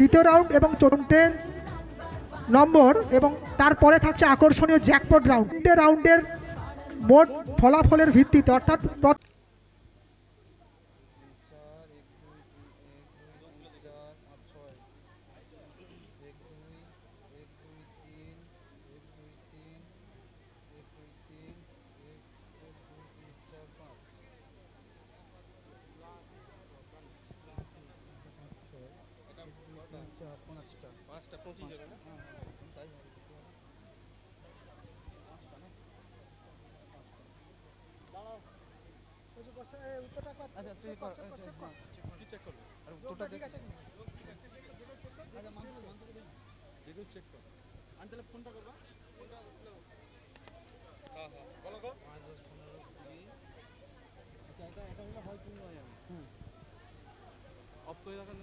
তৃতীয় রাউন্ড এবং চতুর্থে নম্বর এবং তারপরে থাকছে আকর্ষণীয় জ্যাকপট রাউন্ড রাউন্ডের মোট ফলাফলের ভিত্তিতে অর্থাৎ চেক কর আমি তাহলে। ফোনটা করবা হ্যাঁ হ্যাঁ বলো গো আচ্ছা এটা এটা হলো হয় কি নয় হুম অফ করে রাখার